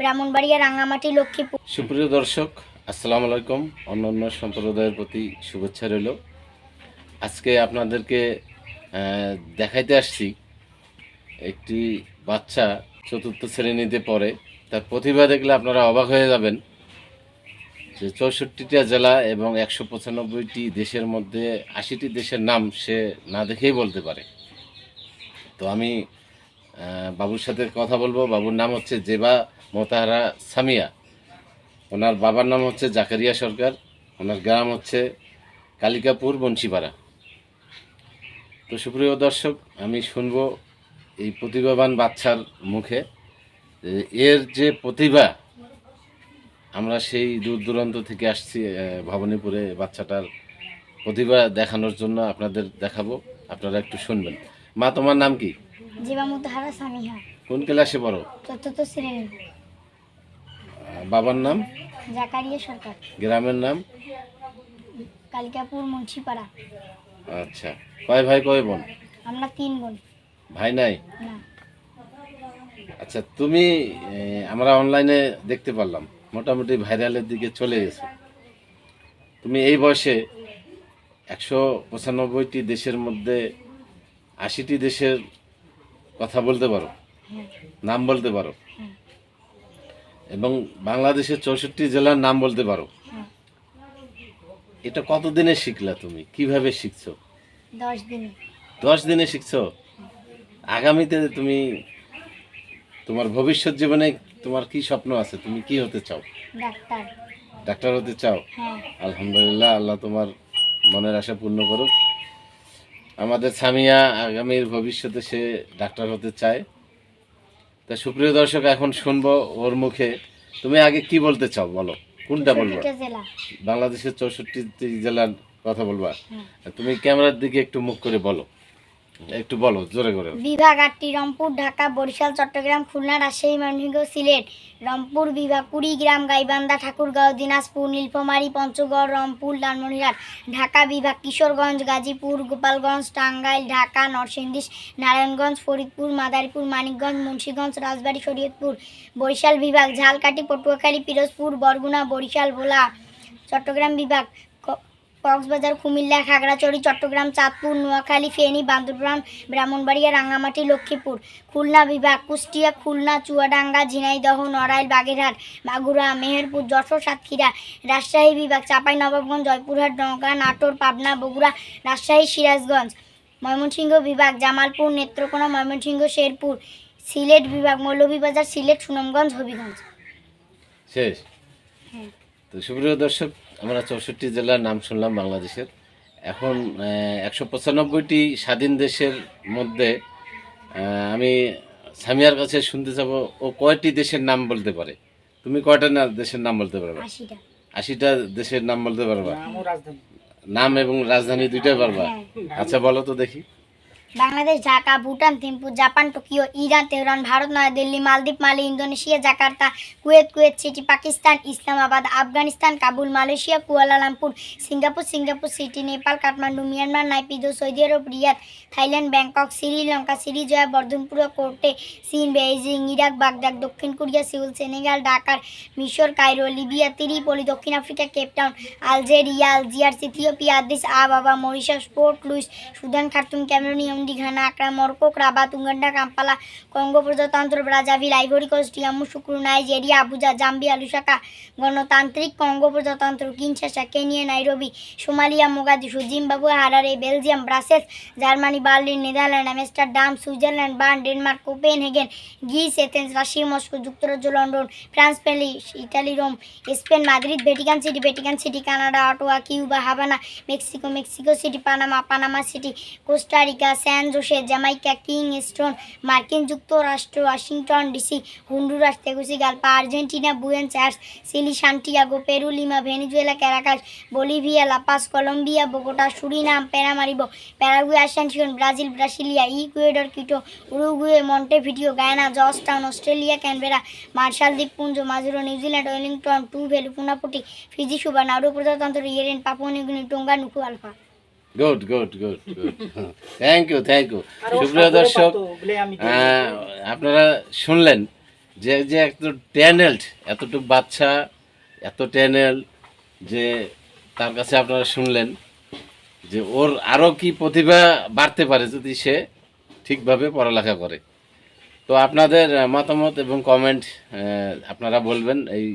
ব্রাহ্মণবাড়িয়া রাঙ্গামাটি লক্ষ্মীপুর। সুপ্রিয় দর্শক, আসসালামু আলাইকুম। অন্যান্য সম্প্রদায়ের প্রতি শুভেচ্ছা রইল। আজকে আপনাদেরকে দেখাইতে আসছি একটি বাচ্চা চতুর্থ শ্রেণীতে পড়ে। তার প্রতিভা দেখলে আপনারা অবাক হয়ে যাবেন যে চৌষট্টিটা জেলা এবং একশো পঁচানব্বইটি দেশের মধ্যে আশিটি দেশের নাম সে না দেখেই বলতে পারে। তো আমি বাবুর সাথে কথা বলব। বাবুর নাম হচ্ছে জেবা মোতাহারা সামিয়া। ওনার বাবার নাম হচ্ছে জাকারিয়া সরকার ওনার গ্রাম হচ্ছে কালিকাপুর বংশীপাড়া। তো সুপ্রিয় দর্শক আমি শুনব এই প্রতিভাবান বাচ্চার মুখে। এর যে প্রতিভা আমরা সেই দূর দূরান্ত থেকে আসছি ভবানীপুরে বাচ্চাটার প্রতিভা দেখানোর জন্য আপনাদের দেখাবো। আপনারা একটু শুনবেন। মা তোমার নাম কি? সামিহা। কোন ক্লাসে পড়ো? চতুর্থ শ্রেণি বাবার নাম? জাকারিয়া সরকার। গ্রামের নাম? কালিকাপুর মুন্সিপাড়া। আচ্ছা। কয় ভাই কয় বোন? আমরা তিন বোন। ভাই নাই? আচ্ছা তুমি আমরা অনলাইনে দেখতে পারলাম। মোটামুটি ভাইরালের দিকে চলে গেছো। তুমি এই বয়সে একশো পঁচানব্বইটি দেশের মধ্যে আশিটি দেশের কথা বলতে পারো? হ্যাঁ। নাম বলতে পারো? হ্যাঁ। এবং বাংলাদেশের চৌষট্টি জেলার নাম বলতে পারো। এটা কতদিনে শিখলা তুমি? কীভাবে শিখছো? দশ দিনে। দশ দিনে শিখছো? আগামীতে তুমি তোমার ভবিষ্যৎ জীবনে তোমার কি স্বপ্ন আছে? তুমি কি হতে চাও? ডাক্তার। ডাক্তার হতে চাও? হ্যাঁ। আলহামদুলিল্লাহ আল্লাহ তোমার মনের আশা পূর্ণ করুক। আমাদের সামিয়া আগামীর ভবিষ্যতে সে ডাক্তার হতে চায়। তা সুপ্রিয় দর্শক এখন শুনব ওর মুখে। তুমি আগে কি বলতে চাও বলো? কোনটা বলব? বাংলাদেশের চৌষট্টি জেলার কথা বলবা। হ্যাঁ। তুমি ক্যামেরার দিকে একটু মুখ করে বলো। একটু বলো, জোরে করে। বিভাগ আটটি রংপুর, ঢাকা, বরিশাল, চট্টগ্রাম, খুলনা, রাজশাহী, ময়মনসিংহ, সিলেট, রংপুর বিভাগ কুড়িগ্রাম গাইবান্ধা, ঠাকুরগাঁও, দিনাজপুর, নীলফামারী, পঞ্চগড়, রংপুর, লালমনিরহাট, ঢাকা বিভাগ কিশোরগঞ্জ, গাজীপুর, গোপালগঞ্জ, টাঙ্গাইল, ঢাকা নরসিংদী নারায়ণগঞ্জ, ফরিদপুর, মাদারীপুর, মানিকগঞ্জ, মুন্সীগঞ্জ, রাজবাড়ী, শরীয়তপুর, বরিশাল বিভাগ, ঝালকাঠি, পটুয়াখালী, পিরোজপুর, বরগুনা, বরিশাল, ভোলা, চট্টগ্রাম বিভাগ কক্সবাজার কুমিল্লা খাগড়াছড়ি চট্টগ্রাম চাঁদপুর নোয়াখালী ফেনী বান্দরবান ব্রাহ্মণবাড়িয়া রাঙ্গামাটি লক্ষ্মীপুর খুলনা বিভাগ কুষ্টিয়া খুলনা চুয়াডাঙ্গা ঝিনাইদহ নড়াইল বাগেরহাট মাগুরা মেহেরপুর যশোর সাতক্ষীরা রাজশাহী বিভাগ চাঁপাই নবাবগঞ্জ জয়পুরহাট নওগাঁ নাটোর পাবনা বগুড়া রাজশাহী সিরাজগঞ্জ ময়মনসিংহ বিভাগ জামালপুর নেত্রকোনা ময়মনসিংহ শেরপুর সিলেট বিভাগ মৌলভীবাজার সিলেট সুনামগঞ্জ হবিগঞ্জ। শেষ। হ্যাঁ। তো সুপ্রিয় দর্শক আমরা চৌষট্টি জেলার নাম শুনলাম বাংলাদেশের। এখন একশো পঁচানব্বইটি স্বাধীন দেশের মধ্যে আমি সামিয়ার কাছে শুনতে যাব ও কয়টি দেশের নাম বলতে পারে? তুমি কয়টা না দেশের নাম বলতে পারবে? আশিটা। দেশের নাম বলতে পারবা? নাম ও রাজধানী। নাম এবং রাজধানী দুইটাই পারবা? হ্যাঁ। আচ্ছা বলো তো দেখি। Bangladesh, Dhaka, Bhutan, Thimphu, Japan, Tokyo, Iran, Tehran, Bharat New Delhi মালদ্বীপ, Male, Indonesia, Jakarta, Kuwait Kuwait City, Pakistan, Islamabad, Afghanistan, Kabul, Malaysia, Kuala Lumpur, Singapore Singapore City, Nepal, Kathmandu, Myanmar, Naypyidaw, Saudi Arab, Riyadh, Thailand, Bangkok, Sri Lanka Sri Jayawardenepura Kotte চীন Beijing, Iraq, Baghdad, দক্ষিণ Korea, Seoul, Senegal, ঢাকার মিশর, Cairo, Libya, Tripoli, দক্ষিণ Africa Cape Town Algeria, Algiers, Ethiopia, Addis Ababa, Mauritius, Port Louis, Sudan, Khartoum ক্যামেরুনিয়াম দিঘানা Accra Morocco Rabat Uganda, Kampala, Congo প্রজাতন্ত্র, Brazzaville, Ivory Coast Yamoussoukro Nigeria Abuja Zambia Lusaka গণতান্ত্রিক Congo প্রজাতন্ত্র Kinshasa Kenya, Nairobi, Somalia Mogadishu Zimbabwe, Harare, Belgium, Brussels, Germany, Berlin, Netherland Amsterdam Switzerland, Bern, Denmark, Copenhagen, Greece, Athens, Russia, Moscow, যুক্তরাজ্য, London, France, Paris Italy Rome, Spain, Madrid, Vatican City Vatican City, Canada, Ottawa, Cuba, Havana, Mexico Mexico City, Panama Panama City, Costa Rica San Jose Jamaica Kingston, মার্কিন যুক্তরাষ্ট্র, Washington DC, Honduras Tegucigalpa Argentina Buenos Aires Chile Santiago, Peru, Lima, Venezuela, Caracas, Bolivia La Paz Colombia, Bogota, Suriname, Paramaribo, Paraguay Asuncion Brazil, Brasilia, Ecuador, Quito, Uruguay, Montevideo, Guyana Georgetown Australia, Canberra, Marshall দ্বীপপুঞ্জ, Majuro New Zealand Wellington Tuvalu Funafuti Fiji Nauru প্রজাতন্ত্র, Yaren Papua New Guinea Tonga Nuku'alofa. Good good good good thank you thank you সুপ্রিয় দর্শক আহ, আপনারা শুনলেন যে যে এত ট্যানেল্ট এতটুকু বাচ্চা এত ট্যানেল যে তার কাছে আপনারা শুনলেন যে ওর আরও কি প্রতিভা বাড়তে পারে যদি সে ঠিকভাবে পড়ালেখা করে। তো আপনাদের মতামত এবং কমেন্ট আপনারা বলবেন এই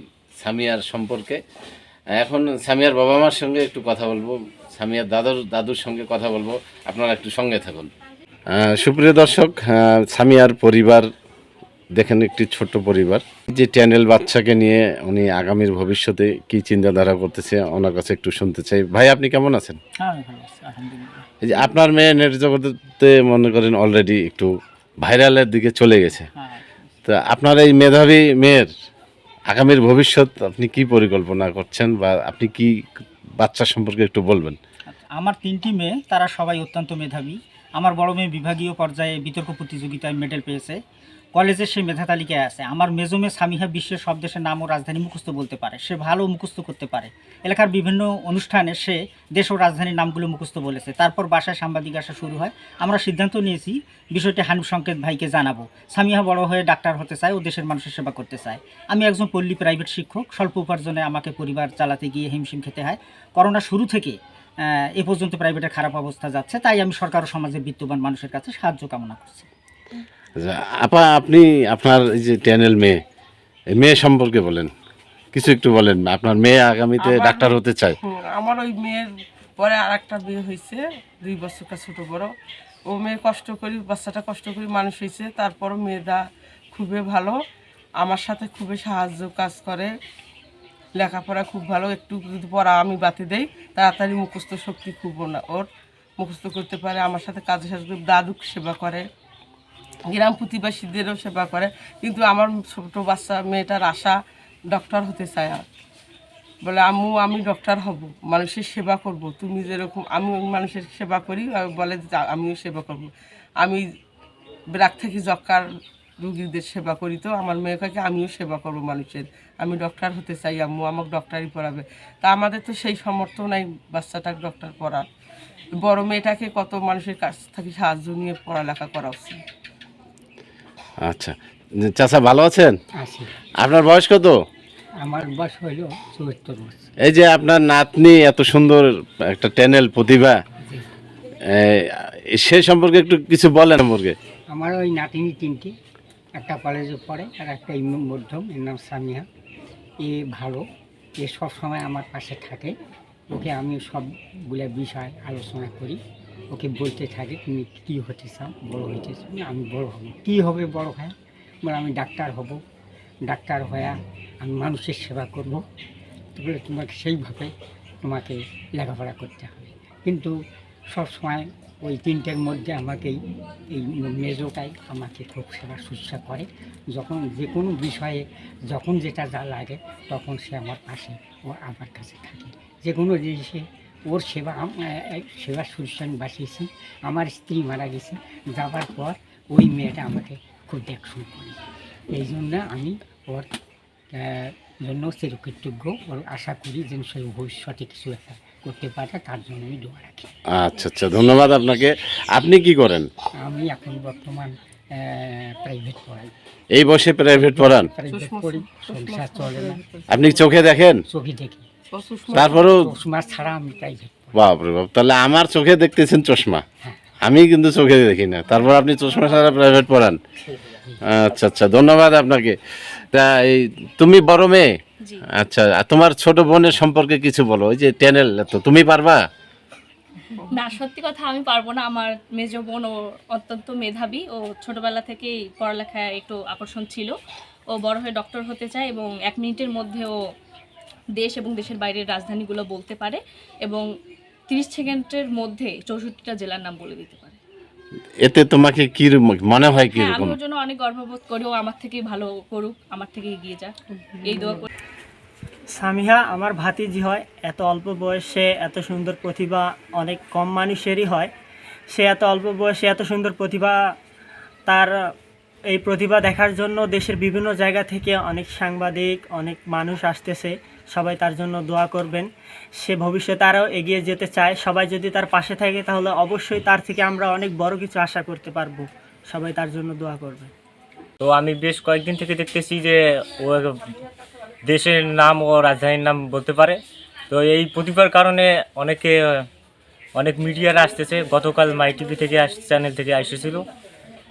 সামিয়ার সম্পর্কে। এখন সামিয়ার বাবা মার সঙ্গে একটু কথা বলব। সামিয়ার দাদুর দাদুর সঙ্গে কথা বলব। আপনারা একটু সঙ্গে থাকুন। সুপ্রিয় দর্শক সামিয়ার পরিবার দেখেন একটি ছোট্ট পরিবার। যে ট্যানেল বাচ্চাকে নিয়ে উনি আগামীর ভবিষ্যতে কি চিন্তাধারা করতেছে ওনার কাছে একটু শুনতে চাই। ভাই আপনি কেমন আছেন? হ্যাঁ এই যে আপনার মেয়ে নেট জগতে মনে করেন অলরেডি একটু ভাইরালের দিকে চলে গেছে। হ্যাঁ। তা আপনার এই মেধাবী মেয়ের আগামীর ভবিষ্যৎ আপনি কি পরিকল্পনা করছেন বা আপনি কি বাচ্চা সম্পর্কে একটু বলবেন? আমার তিনটি মেয়ে, তারা সবাই অত্যন্ত মেধাবী। আমার বড় মেয়ে বিভাগীয় পর্যায়ে বিতর্ক প্রতিযোগিতায় মেডেল পেয়েছে। কলেজের সে মেধা তালিকায় আছে। আমার মেজো মেয়ে সামিহা বিশ্বের সব দেশের নাম ও রাজধানী মুখস্থ বলতে পারে। সে ভালো মুখস্থ করতে পারে। এলাকার বিভিন্ন অনুষ্ঠানে সে দেশ ও রাজধানীর নামগুলো মুখস্থ বলেছে। তারপর বাসায় সাংবাদিক আসা শুরু হয়। আমরা সিদ্ধান্ত নিয়েছি বিষয়টি হানিফ সংকেত ভাইকে জানাব। সামিহা বড় হয়ে ডাক্তার হতে চায় ও দেশের মানুষের সেবা করতে চায়। আমি একজন পল্লী প্রাইভেট শিক্ষক। স্বল্প উপার্জনে আমাকে পরিবার চালাতে গিয়ে হিমশিম খেতে হয়। করোনা শুরু থেকে এ পর্যন্ত প্রাইভেটের খারাপ অবস্থা যাচ্ছে তাই আমি সরকার ও সমাজের বিত্তবান মানুষের কাছে সাহায্য কামনা করছি। আচ্ছা, আপা আপনি আপনার এই যে ট্যানেল মেয়ে মেয়ে সম্পর্কে বলেন। কিছু একটু বলেন আপনার মেয়ে আগামীতে ডাক্তার হতে চায়। আমার ওই মেয়ের পরে আর একটা বিয়ে হয়েছে দুই বছরটা ছোট বড়। ও মেয়ে কষ্ট করি বাচ্চাটা কষ্ট করি মানুষ হয়েছে তারপরও মেয়েটা খুবই ভালো। আমার সাথে খুবই সাহায্য কাজ করে। লেখাপড়া খুব ভালো একটু পড়া আমি বাতি দেই তাড়াতাড়ি মুখস্থ শক্তি খুব না ওর। মুখস্থ করতে পারে আমার সাথে কাজে করে, দাদুক সেবা করে গ্রাম প্রতিবাসীদেরও সেবা করে। কিন্তু আমার ছোট বাচ্চা মেয়েটার আশা ডক্টর হতে চায় আর। বলে আম্মু আমি ডক্টর হব মানুষের সেবা করব। তুমি যেরকম আমি মানুষের সেবা করি বলে আমিও সেবা করব। আমি ব্রাক থেকে যক্কার রুগীদের সেবা করি। তো আমার মেয়ে কাকে আমিও সেবা করব মানুষের। আমি ডক্টর হতে চাই আম্মু আমাকে ডক্টরই পড়াবে। তা আমাদের তো সেই সামর্থ্য নাই বাচ্চাটাকে ডক্টর পড়ার। বড় মেয়েটাকে কত মানুষের কাছ থেকে সাহায্য নিয়ে পড়ালেখা করা উচিত। আচ্ছা। চাচা ভালো আছেন? আপনার বয়স কত? আমার বয়স হইল চুয়াত্তর বছর। এই যে আপনার নাতনি এত সুন্দর একটা ট্যানেল প্রতিভা। এই, সে সম্পর্কে একটু কিছু বলেন সম্পর্কে। আমার ওই নাতিনি তিনটি। একটা কলেজে পড়ে আর একটা মধ্যম, এর নাম সামিয়া। এ ভালো। এ সব সময় আমার পাশে থাকে। ওকে আমি সবগুলো বিষয় আলোচনা করি। ওকে বলতে থাকি, তুমি কী হতে চাও? বড় হইতে চাও? আমি বড় হব। কী হবে বড় হয়? বলে, আমি ডাক্তার হব। ডাক্তার হয়ে আমি মানুষের সেবা করব। বলে তোমাকে সেইভাবে তোমাকে লেখাপড়া করতে হবে। কিন্তু সব সময় ওই তিনটের মধ্যে আমাকেই, এই মেজোটাই আমাকে খুব সেবা শুশ্রূষা করে। যখন যে কোনো বিষয়ে যখন যেটা যা লাগে, তখন সে আমার পাশে ও আমার কাছে থাকে। যে কোনো জিনিসে ওর সেবা সেবা শুশ্রূষা আমি বাঁচিয়েছি। আমার স্ত্রী মারা গেছে, যাবার পর ওই মেয়েটা আমাকে খুব দেখশুন করে। এই জন্য আমি ওর জন্য চিরকৃতজ্ঞ ওর আশা করি যেন সে ভবিষ্যতে কিছু একটা করতে পারে তার জন্য আমি দোয়া রাখি। আচ্ছা আচ্ছা ধন্যবাদ আপনাকে। আপনি কি করেন? আমি এখন বর্তমান প্রাইভেট পড়াই। এই বয়সে প্রাইভেট পড়ান? প্রাইভেট পড়ি সংসার চলে না। আপনি চোখে দেখেন? চোখে দেখি। তারপরেও চশমা ছাড়া আমি প্রাইভেট বাপরে বাপ তাহলে আমার চোখে দেখতেছেন চশমা? আমি কিন্তু চোখে দেখি না। তারপর আপনি চশমা ছাড়া প্রাইভেট পড়ান? আচ্ছা আচ্ছা ধন্যবাদ আপনাকে। তা এই তুমি বড় মেয়ে? আচ্ছা তোমার ছোট বোনের সম্পর্কে কিছু বলো ওই যে টেনেল তো তুমি পারবা? না সত্যি কথা আমি পারব না আমার মেজ বোন ও অত্যন্ত মেধাবী ও ছোটবেলা থেকেই পড়ালেখায় একটু আকর্ষণ ছিল। ও বড় হয়ে ডক্টর হতে চায় এবং এক মিনিটের মধ্যে ও দেশ এবং দেশের বাইরের রাজধানীগুলো বলতে পারে এবং তিরিশ সেকেন্ডের মধ্যে চৌষট্টিটা জেলার নাম বলে দিতে পারে। এতে তোমাকে কি মনে হয় কি হ্যাঁ আমি রকম? ওর জন্য অনেক গর্ববোধ করি ও আমার থেকে ভালো করুক আমার থেকে এগিয়ে যাক। এই দোয়া করি। সামিহা আমার ভাতিজি হয় এত অল্প বয়সে এত সুন্দর প্রতিভা অনেক কম মানুষেরই হয়। সে এত অল্প বয়সে এত সুন্দর প্রতিভা তার এই প্রতিভা দেখার জন্য দেশের বিভিন্ন জায়গা থেকে অনেক সাংবাদিক, অনেক মানুষ আসতেছে। সবাই তার জন্য দোয়া করবেন। সে ভবিষ্যতে আরও এগিয়ে যেতে চায়। সবাই যদি তার পাশে থাকে, তাহলে অবশ্যই তার থেকে আমরা অনেক বড় কিছু আশা করতে পারব। সবাই তার জন্য দোয়া করবে তো আমি বেশ কয়েকদিন থেকে দেখতেছি যে ও দেশের নাম ও রাজধানীর নাম বলতে পারে। তো এই প্রতিভার কারণে অনেকে, অনেক মিডিয়ারা আসতেছে। গতকাল মাই টিভি থেকে চ্যানেল থেকে এসেছিল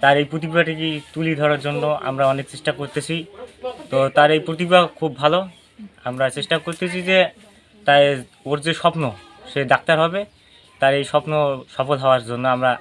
তার এই প্রতিভাটিকে তুলে ধরার জন্য আমরা অনেক চেষ্টা করতেছি। তো তার এই প্রতিভা খুব ভালো। আমরা চেষ্টা করতেছি যে তাই ওর যে স্বপ্ন, সে ডাক্তার হবে। তার এই স্বপ্ন সফল হওয়ার জন্য আমরা